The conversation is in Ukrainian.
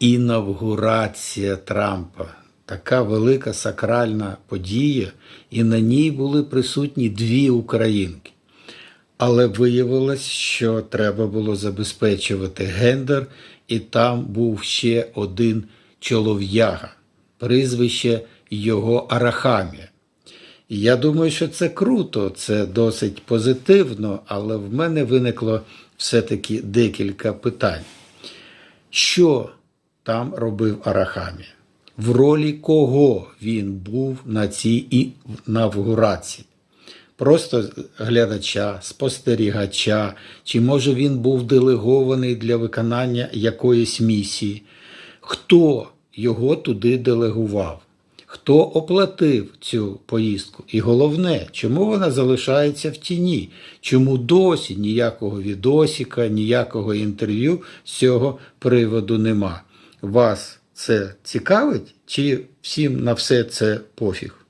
інавгурація Трампа. Така велика сакральна подія, і на ній були присутні дві українки. Але виявилось, що треба було забезпечувати гендер, і там був ще один чолов'яга, прізвище його Арахамія. І я думаю, що це круто, це досить позитивно, але в мене виникло все-таки декілька питань. Що там робив Арахамія? В ролі кого він був на цій інавгурації? Просто глядача, спостерігача, чи може він був делегований для виконання якоїсь місії? Хто його туди делегував? Хто оплатив цю поїздку? І головне, чому вона залишається в тіні? Чому досі ніякого відосіка, ніякого інтерв'ю з цього приводу нема? Вас це цікавить, чи всім на все це пофіг?